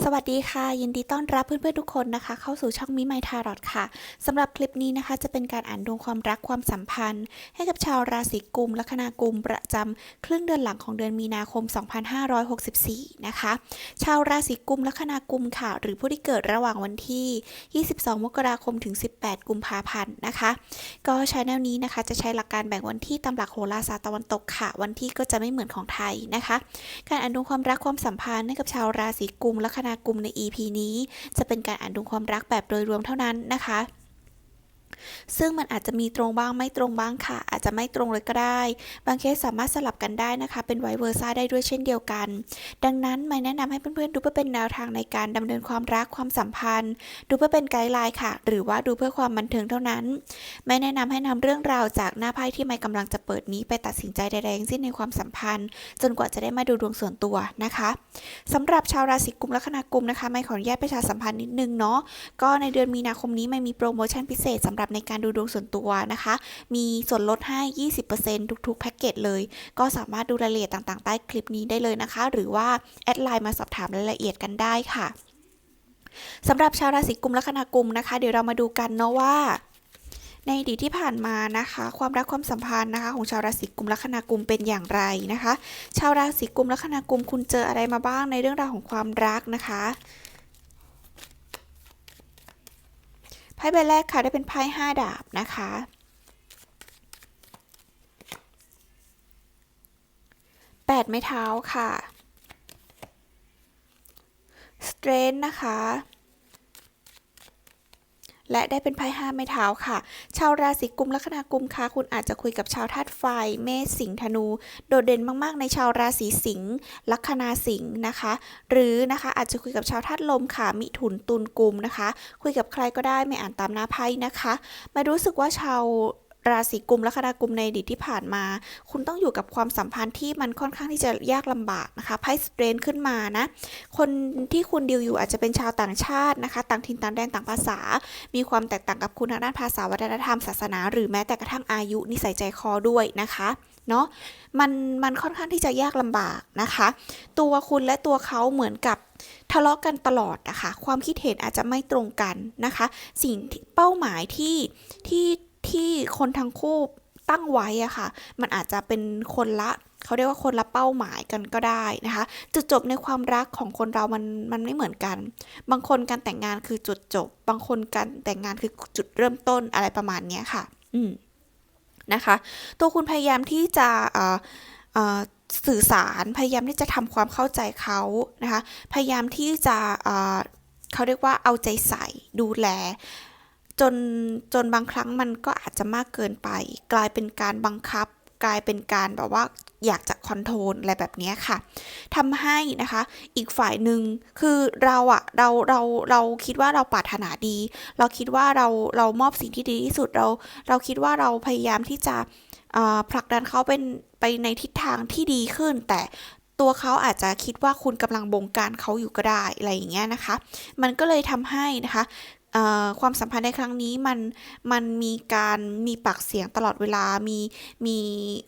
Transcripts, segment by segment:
สวัสดีค่ะ ยินดีต้อนรับเพื่อนๆทุกคนนะคะ เข้าสู่ช่องมิไมทารอดค่ะสำหรับคลิปนี้นะคะ จะเป็นการอ่านดวงความรักความสัมพันธ์ ให้กับชาวราศีกุมลัคนากุมประจำครึ่งเดือนหลังของเดือนมีนาคม 2564 นะคะ ชาวราศีกุมลัคนากุมค่ะ หรือผู้ที่เกิดระหว่างวันที่ 22 มกราคมถึง 18 กุมภาพันธ์นะคะ ก็ชแนลนี้นะคะ จะใช้หลักการแบ่งวันที่ตามหลักโหราศาสตร์ตะวันตกค่ะ วันที่ก็จะไม่เหมือนของไทยนะคะ การอ่านดวงความรักความสัมพันธ์ให้กับชาวราศีกุมลัคนากุมใน EP นี้ จะเป็นการอ่านดวงความรักแบบโดยรวมเท่านั้นนะคะ ซึ่งมันอาจจะมีตรงบ้างไม่ตรงบ้างค่ะ อาจจะไม่ตรงเลยก็ได้ บางเคสสามารถสลับกันได้นะคะ เป็นไวเวอร์ซ่าได้ด้วยเช่นเดียวกัน ดังนั้นไม่แนะนำให้เพื่อนๆ ดูเพื่อเป็นแนวทางในการดำเนินความรักความสัมพันธ์ ดูเพื่อเป็นไกด์ไลน์ค่ะ หรือว่าดูเพื่อความบันเทิงเท่านั้น ไม่แนะนำให้นำเรื่องราวจากหน้าไพ่ที่ไม่กำลังจะเปิดนี้ไปตัดสินใจใดๆทั้งสิ้นในความสัมพันธ์ จนกว่าจะได้มาดูดวงส่วนตัวนะคะสำหรับชาวราศีกุมลัคนากุมนะคะไม่ขออนุญาตประชาสัมพันธ์นิดนึงเนาะก็ในเดือนมีนาคมนี้ไม่มีโปรโมชั่นพิเศษสำหรับในการดูดวงส่วนตัวนะคะ มีส่วนลดให้ 20%ทุกๆ แพ็กเกจเลย ก็สามารถดูรายละเอียดต่างๆ ใต้คลิปนี้ได้เลยนะคะ หรือว่า แอดไลน์มาสอบถามรายละเอียดกันได้ค่ะสำหรับชาวราศีกุมลัคนากุมนะคะ เดี๋ยวเรามาดูกันเนาะว่าในอดีตที่ผ่านมานะคะ ความรักความสัมพันธ์นะคะ ของชาวราศีกุมลัคนากุมเป็นอย่างไรนะคะ ชาวราศีกุมลัคนากุมคุณเจออะไรมาบ้างในเรื่องราวของความรักนะคะไพ่ใบแรกค่ะได้เป็นไพ่ห้าดาบนะคะ แปดไม้เท้าค่ะ สเตรนนะคะ และได้เป็นไพ่ห้าไม้เท้าค่ะ ชาวราศีกุมลัคนากุมค่ะคุณอาจจะคุยกับชาวธาตุไฟ เมษสิงห์ธนู โดดเด่นมากๆ ในชาวราศีสิงห์ลัคนาสิงห์นะคะ หรือนะคะอาจจะคุยกับชาวธาตุลมค่ะ มิถุนตุลกุมนะคะ คุยกับใครก็ได้ไม่อ่านตามหน้าไพ่นะคะมารู้สึกว่าชาว ราศีกุมแลัคนากุมในอดีตที่ผ่านมา คุณต้องอยู่กับความสัมพันธ์ที่มันค่อนข้างที่จะยากลำบากนะคะไพ่สเตรนขึ้นมานะคนที่คุณดิวอยู่อาจจะเป็นชาวต่างชาตินะคะ ต่างถิ่นต่างแดนต่างภาษา มีความแตกต่างกับคุณทางด้านภาษาวัฒนธรรมศาสนา หรือแม้แต่กระทั่งอายุนิสัยใจคอด้วยนะคะเนาะมันมันค่อนข้างที่จะยากลำบากนะคะ ตัวคุณและตัวเขาเหมือนกับทะเลาะกันตลอดนะคะ ความคิดเห็นอาจจะไม่ตรงกันนะคะ สิ่งเป้าหมายที่ที่ ที่คนทั้งคู่ตั้งไว้อะค่ะ มันอาจจะเป็นคนละเขาเรียกว่าคนละเป้าหมายกันก็ได้นะคะ จุดจบในความรักของคนเรามันมันไม่เหมือนกัน บางคนการแต่งงานคือจุดจบ บางคนการแต่งงานคือจุดเริ่มต้นอะไรประมาณนี้ค่ะ อืมนะคะ ตัวคุณพยายามที่จะอ่อเอ่อสื่อสารพยายามที่จะทำความเข้าใจเขานะคะ พยายามที่จะอ่อเขาเรียกว่าเอาใจใส่ดูแล จนจนบางครั้งมันก็อาจจะมากเกินไป กลายเป็นการบังคับ กลายเป็นการแบบว่าอยากจะคอนโทรลอะไรแบบนี้ค่ะทำให้นะคะอีกฝ่ายหนึ่งคือเราอะเราเราเราคิดว่าเราปรารถนาดี เราคิดว่าเราเรามอบสิ่งที่ดีที่สุดเรา เราคิดว่าเราพยายามที่จะผลักดันเขาเป็นไปในทิศทางที่ดีขึ้น แต่ตัวเขาอาจจะคิดว่าคุณกำลังบงการเขาอยู่ก็ได้อะไรอย่างเงี้ยนะคะ มันก็เลยทำให้นะคะ ความสัมพันธ์ในครั้งนี้มันมันมีการมีปากเสียงตลอดเวลา มีมี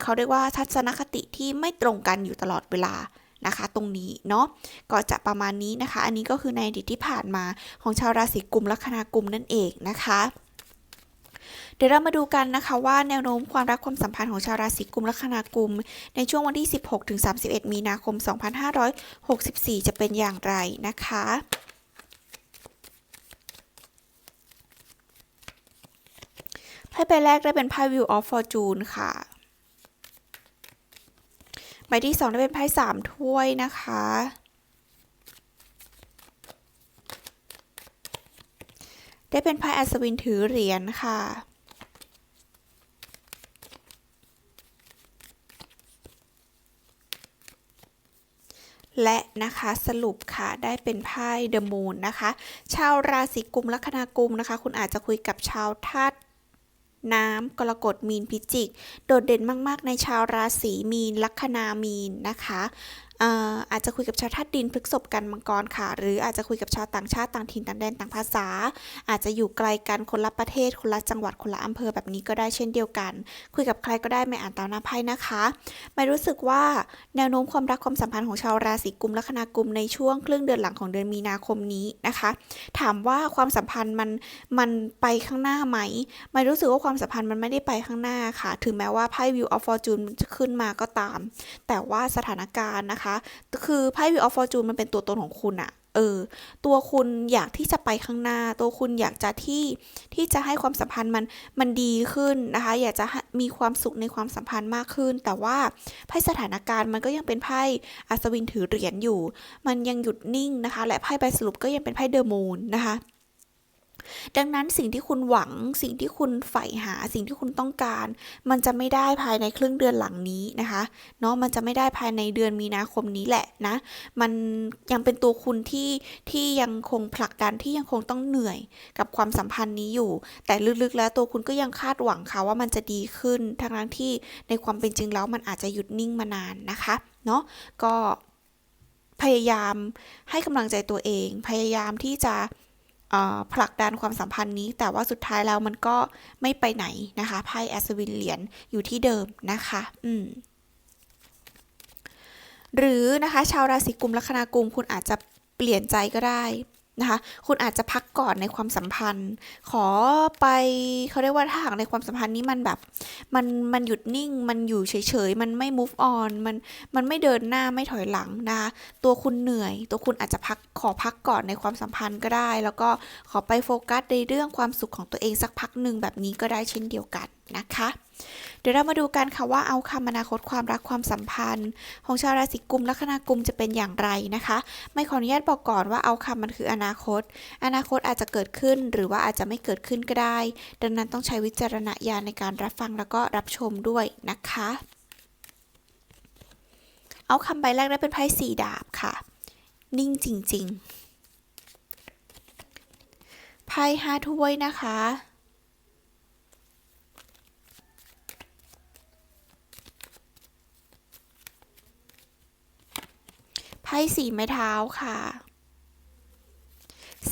เขาเรียกว่าทัศนคติที่ไม่ตรงกันอยู่ตลอดเวลานะคะตรงนี้เนาะก็จะประมาณนี้นะคะ อันนี้ก็คือในอดีตที่ผ่านมาของชาวราศีกุมลัคนากุมนั่นเองนะคะ เดี๋ยวเรามาดูกันนะคะว่าแนวโน้มความรักความสัมพันธ์ของชาวราศีกุมลัคนากุม ในช่วงวันที่ 16ถึง31 มีนาคม 2564 จะเป็นอย่างไรนะคะ ไพ่ใบแรกได้เป็นไพ่ Wheel of Fortune ค่ะ ใบที่สองได้เป็นไพ่สามถ้วยนะคะ ได้เป็นไพ่อัศวินถือเหรียญค่ะและนะคะสรุปค่ะได้เป็นไพ่เดอะมูนนะคะ ชาวราศีกุมลัคนากุมนะคะ คุณอาจจะคุยกับชาวธาตุ น้ำกรกฎมีนพิจิก โดดเด่นมาก ๆ ในชาวราศีมีนลัคนามีนนะคะ อาอาจจะคุยกับชาวธาตุดินพฤกษบกันมังกรค่ะ หรืออาจจะคุยกับชาวต่างชาติต่างถิ่นต่างแดนต่างภาษา อาจจะอยู่ไกลกันคนละประเทศ คนละจังหวัดคนละอำเภอแบบนี้ก็ได้เช่นเดียวกัน คุยกับใครก็ได้ไม่อ่านตามหน้าไพ่นะคะไม่รู้สึกว่าแนวโน้มความรักความสัมพันธ์ของชาวราศีกุมลัคนากุมในช่วงครึ่งเดือนหลังของเดือนมีนาคมนี้นะคะ ถามว่าความสัมพันธ์มันมันไปข้างหน้าไหมไม่รู้สึกว่าความสัมพันธ์มันไม่ได้ไปข้างหน้าค่ะ ถึงแม้ว่าไพ่ View of Fortune จะขึ้นมาก็ตาม แต่ว่าสถานการณ์นะคะคือไพ่ View of Fortune มันเป็นตัวตนของคุณอะเออ ตัวคุณอยากที่จะไปข้างหน้า ตัวคุณอยากจะที่ที่จะให้ความสัมพันธ์มันมันดีขึ้นนะคะ อยากจะมีความสุขในความสัมพันธ์มากขึ้น แต่ว่าไพ่สถานการณ์มันก็ยังเป็นไพ่อัศวินถือเหรียญอยู่ มันยังหยุดนิ่งนะคะ และไพ่ใบสรุปก็ยังเป็นไพ่เดอะมูนนะคะ ดังนั้นสิ่งที่คุณหวังสิ่งที่คุณใฝ่หาสิ่งที่คุณต้องการ มันจะไม่ได้ภายในครึ่งเดือนหลังนี้นะคะเนาะมันจะไม่ได้ภายในเดือนมีนาคมนี้แหละนะมันยังเป็นตัวคุณที่ที่ยังคงผลักดันที่ยังคงต้องเหนื่อยกับความสัมพันธ์นี้อยู่ แต่ลึกๆแล้วตัวคุณก็ยังคาดหวังค่ะว่ามันจะดีขึ้นทั้งนั้นที่ในความเป็นจริงแล้วมันอาจจะหยุดนิ่งมานานนะคะเนาะก็พยายามให้กำลังใจตัวเอง พยายามที่จะ ผลักดันความสัมพันธ์นี้ แต่ว่าสุดท้ายแล้วมันก็ไม่ไปไหนนะคะไพ่แอสวินเหรียญอยู่ที่เดิมนะคะ อืมหรือนะคะ ชาวราศีกุมลัคนากุมคุณอาจจะเปลี่ยนใจก็ได้ นะคะ คุณอาจจะพักก่อนในความสัมพันธ์ ขอไปเขาเรียกว่าถ้าหากในความสัมพันธ์นี้มันแบบ มันมันหยุดนิ่ง มันอยู่เฉยๆ มันไม่ move on มันมันไม่เดินหน้าไม่ถอยหลังนะคะ ตัวคุณเหนื่อย ตัวคุณอาจจะพักขอพักก่อนในความสัมพันธ์ก็ได้ แล้วก็ขอไปโฟกัสในเรื่องความสุขของตัวเองสักพักหนึ่งแบบนี้ก็ได้เช่นเดียวกัน นะคะ เดี๋ยวเรามาดูกันค่ะว่าเอาคำอนาคตความรักความสัมพันธ์ ของชาวราศีกุมลัคนากุมจะเป็นอย่างไรนะคะ ไม่ขออนุญาตบอกก่อนว่าเอาคำมันคืออนาคต อนาคตอาจจะเกิดขึ้นหรือว่าอาจจะไม่เกิดขึ้นก็ได้ ดังนั้นต้องใช้วิจารณญาณในการรับฟังแล้วก็รับชมด้วยนะคะ เอาคำใบแรกได้เป็นไพ่สี่ดาบค่ะ นิ่งจริง ๆไพ่ห้าถ้วยนะคะ ไพ่สี่ไม้เท้าค่ะ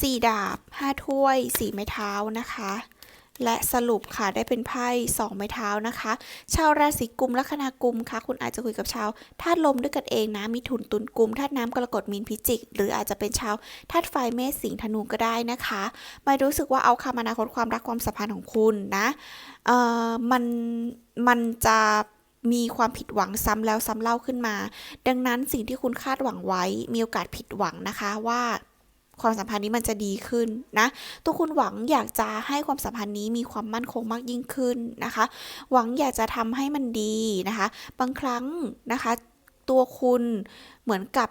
สี่ดาบห้าถ้วยสี่ไม้เท้านะคะ และสรุปค่ะได้เป็นไพ่สองไม้เท้านะคะ ชาวราศีกุมลัคนากุมค่ะ คุณอาจจะคุยกับชาวธาตุลมด้วยกันเองนะมีถุนตุนกุมธาตุน้ำกรกฎมีนพิจิก หรืออาจจะเป็นชาวธาตุไฟเมษสิงห์ธนูก็ได้นะคะไม่รู้สึกว่าเอาคำอนาคตความรักความสัมพันธ์ของคุณนะเอ่อมันมันจะ มีความผิดหวังซ้ำแล้วซ้ำเล่าขึ้นมา ดังนั้นสิ่งที่คุณคาดหวังไว้ มีโอกาสผิดหวังนะคะว่าความสัมพันธ์นี้มันจะดีขึ้นนะ ตัวคุณหวังอยากจะให้ความสัมพันธ์นี้มีความมั่นคงมากยิ่งขึ้นนะคะ หวังอยากจะทำให้มันดีนะคะ บางครั้งนะคะ ตัวคุณเหมือนกับ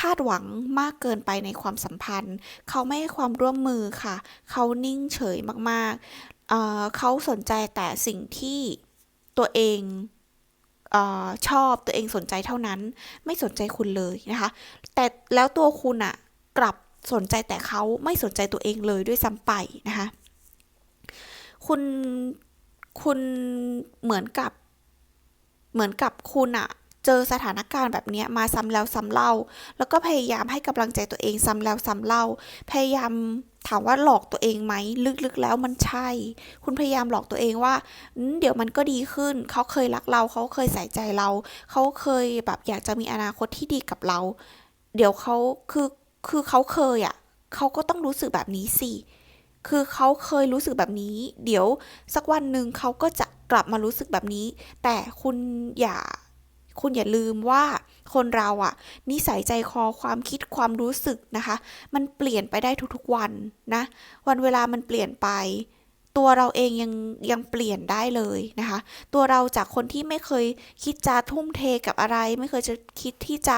คาดหวังมากเกินไปในความสัมพันธ์ เขาไม่ให้ความร่วมมือค่ะ เขานิ่งเฉยมากๆเขาสนใจแต่สิ่งที่ ตัวเองอชอบตัวเองสนใจเท่านั้น ไม่สนใจคุณเลยนะคะ แต่แล้วตัวคุณอะกลับสนใจแต่เขาไม่สนใจตัวเองเลยด้วยซ้ำไปนะคะ คุณคุณเหมือนกับ เหมือนกับคุณอะเจอสถานการณ์แบบนี้มาซ้ำแล้วซ้ำเล่า แล้วก็พยายามให้กำลังใจตัวเองซ้ำแล้วซ้ำเล่า พยายาม ถามว่าหลอกตัวเองไหมลึกๆแล้วมันใช่ คุณพยายามหลอกตัวเองว่าเดี๋ยวมันก็ดีขึ้น เขาเคยรักเรา เขาเคยใส่ใจเรา เขาเคยแบบอยากจะมีอนาคตที่ดีกับเรา เดี๋ยวเขาคือคือเขาเคยอะ่ะเขาก็ต้องรู้สึกแบบนี้สิคือเขาเคยรู้สึกแบบนี้ เดี๋ยวสักวันหนึ่งเขาก็จะกลับมารู้สึกแบบนี้ แต่คุณอย่า คุณอย่าลืมว่า คนเราอะนิสัยใจคอความคิดความรู้สึกนะคะ มันเปลี่ยนไปได้ทุกๆวันนะ วันเวลามันเปลี่ยนไป ตัวเราเองยังยังเปลี่ยนได้เลยนะคะ ตัวเราจากคนที่ไม่เคยคิดจะทุ่มเทกับอะไร ไม่เคยจะคิดที่จะ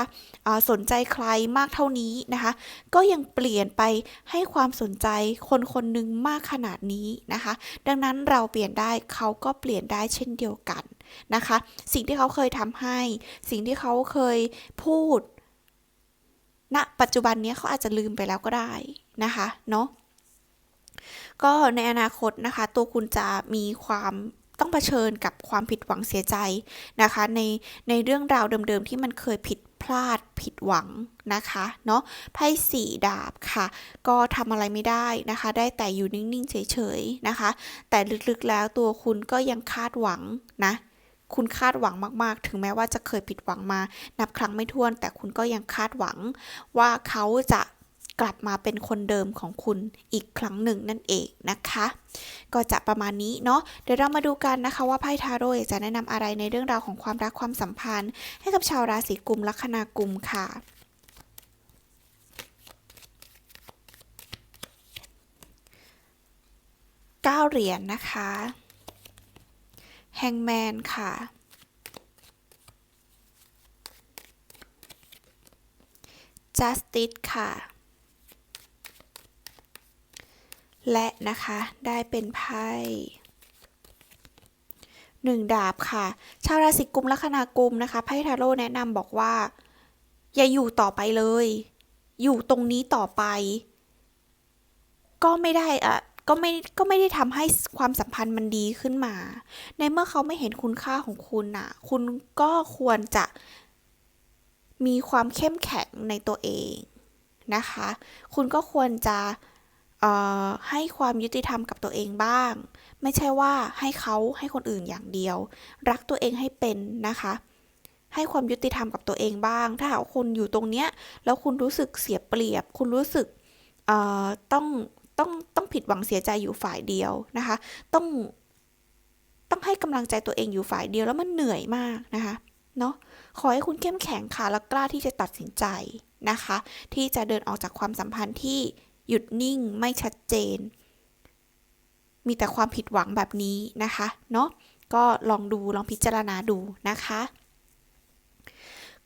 สนใจใครมากเท่านี้นะคะ ก็ยังเปลี่ยนไปให้ความสนใจคนคนหนึ่งมากขนาดนี้นะคะ ดังนั้นเราเปลี่ยนได้เขาก็เปลี่ยนได้เช่นเดียวกัน นะคะ สิ่งที่เขาเคยทำให้ สิ่งที่เขาเคยพูดณปัจจุบันนี้เขาอาจจะลืมไปแล้วก็ได้นะคะเนาะก็ในอนาคตนะคะ ตัวคุณจะมีความต้องเผชิญกับความผิดหวังเสียใจนะคะ ในในเรื่องราวเดิมๆที่มันเคยผิดพลาดผิดหวังนะคะเนาะไพ่สี่ดาบค่ะ ก็ทำอะไรไม่ได้นะคะ ได้แต่อยู่นิ่งๆเฉยๆนะคะ แต่ลึกๆแล้วตัวคุณก็ยังคาดหวังนะ คุณคาดหวังมาก ๆ ถึงแม้ว่าจะเคยผิดหวังมา นับครั้งไม่ถ้วน แต่คุณก็ยังคาดหวัง ว่าเขาจะกลับมาเป็นคนเดิมของคุณอีกครั้งหนึ่งนั่นเองนะคะ ก็จะประมาณนี้เนาะเดี๋ยวเรามาดูกันนะคะว่าไพ่ทาโร่จะแนะนำอะไรในเรื่องราวของความรักความสัมพันธ์ ให้กับชาวราศีกุมลัคนากุมค่ะเก้าเหรียญนะคะ แฮงแมนค่ะ justice ค่ะ และนะคะ ได้เป็นไพ่หนึ่งดาบค่ะ ชาวราศีกุมลัคนากุมนะคะไพ่ทาโร่แนะนำบอกว่า อย่าอยู่ต่อไปเลย อยู่ตรงนี้ต่อไป ก็ไม่ได้อะ ก็ไม่ก็ไม่ได้ทำให้ความสัมพันธ์มันดีขึ้นมา ในเมื่อเขาไม่เห็นคุณค่าของคุณน่ะ คุณก็ควรจะมีความเข้มแข็งในตัวเองนะคะ คุณก็ควรจะเอ่อให้ความยุติธรรมกับตัวเองบ้าง ไม่ใช่ว่าให้เขาให้คนอื่นอย่างเดียว รักตัวเองให้เป็นนะคะ ให้ความยุติธรรมกับตัวเองบ้าง ถ้าหากคุณอยู่ตรงเนี้ยแล้วคุณรู้สึกเสียเปรียบ คุณรู้สึกเอ่อต้อง ต้องต้องผิดหวังเสียใจอยู่ฝ่ายเดียวนะคะ ต้องต้องให้กำลังใจตัวเองอยู่ฝ่ายเดียวแล้วมันเหนื่อยมากนะคะเนาะขอให้คุณเข้มแข็งค่ะแล้วกล้าที่จะตัดสินใจนะคะ ที่จะเดินออกจากความสัมพันธ์ที่หยุดนิ่งไม่ชัดเจน มีแต่ความผิดหวังแบบนี้นะคะเนาะก็ลองดูลองพิจารณาดูนะคะ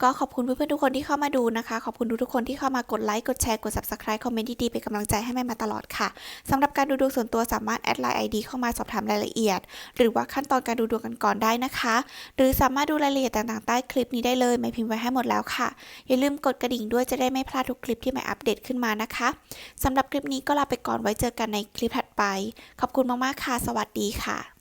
ก็ขอบคุณเพื่อนๆทุกคนที่เข้ามาดูนะคะ ขอบคุณทุกคนที่เข้ามากดไลค์ กดแชร์ กด subscribe คอมเมนต์ดีๆเป็นกำลังใจให้แม่มาตลอดค่ะสำหรับการดูดวงส่วนตัวสามารถแอดไลน์ ID เข้ามาสอบถามรายละเอียด หรือว่าขั้นตอนการดูดวงกันก่อนได้นะคะ หรือสามารถดูรายละเอียดต่างๆใต้คลิปนี้ได้เลยไม่พิมพ์ไว้ให้หมดแล้วค่ะ อย่าลืมกดกระดิ่งด้วยจะได้ไม่พลาดทุกคลิปที่ไม่อัปเดตขึ้นมานะคะสำหรับคลิปนี้ก็ลาไปก่อนไว้เจอกันในคลิปถัดไป ขอบคุณมากๆค่ะ สวัสดีค่ะ